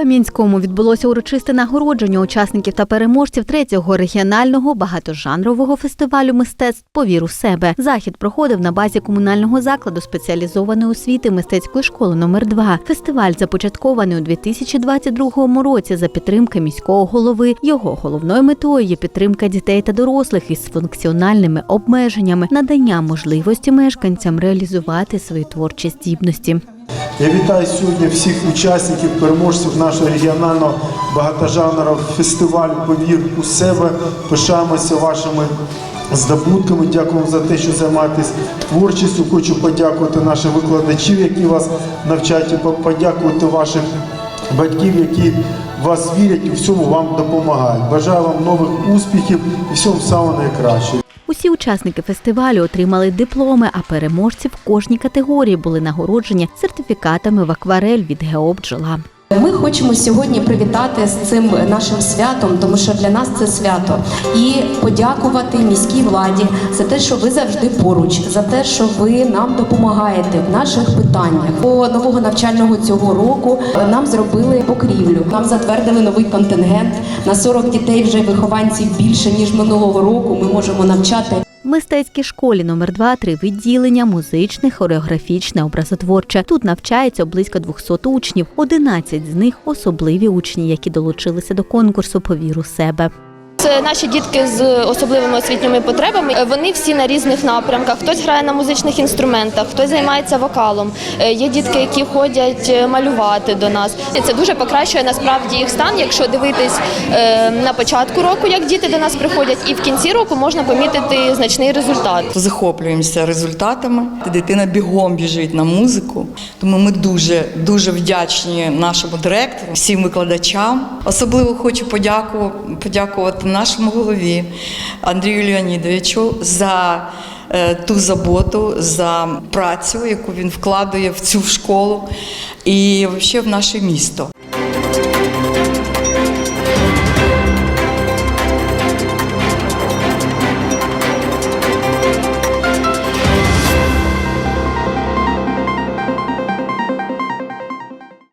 Кам'янському відбулося урочисте нагородження учасників та переможців третього регіонального багатожанрового фестивалю мистецтв Повір у себе. Захід проходив на базі комунального закладу спеціалізованої освіти мистецької школи номер 2 Фестиваль започаткований у 2022 році за підтримки міського голови. Його головною метою є підтримка дітей та дорослих із функціональними обмеженнями, надання можливості мешканцям реалізувати свої творчі здібності. Я вітаю сьогодні всіх учасників, переможців нашого регіонального багатожанрового фестивалю Повір у себе. Пишаємося вашими здобутками. Дякую вам за те, що займаєтесь творчістю. Хочу подякувати нашим викладачів, які вас навчають, подякувати вашим батьків, які вас вірять і всьому вам допомагають. Бажаю вам нових успіхів і всього самого найкращого. Усі учасники фестивалю отримали дипломи, а переможці в кожній категорії були нагороджені сертифікатами в акварель від ГЕО «Бджола». Ми хочемо сьогодні привітати з цим нашим святом, тому що для нас це свято, і подякувати міській владі за те, що ви завжди поруч, за те, що ви нам допомагаєте в наших питаннях. По нового навчального цього року нам зробили покрівлю. Нам затвердили новий контингент на 40 дітей. Вже вихованців більше ніж минулого року. Ми можемо навчати. Мистецькій школі номер 2 три відділення музичне, хореографічне, образотворче. Тут навчається близько 200 учнів. 11 з них особливі учні, які долучилися до конкурсу Повір у себе. Це наші дітки з особливими освітніми потребами. Е, Вони всі на різних напрямках. Хтось грає на музичних інструментах, хтось займається вокалом. Е, Є дітки, які ходять е, малювати до нас. Це дуже покращує насправді їх стан, якщо дивитись е, на початку року, як діти до нас приходять, і в кінці року можна помітити значний результат. Захоплюємося результатами. Дитина бігом біжить на музику. Тому ми дуже дуже вдячні нашому директору, всім викладачам. Особливо хочу подякувати, подякувати нашому голові Андрію Леонідовичу за е, ту заботу, за працю, яку він вкладає в цю школу і взагалі в наше місто.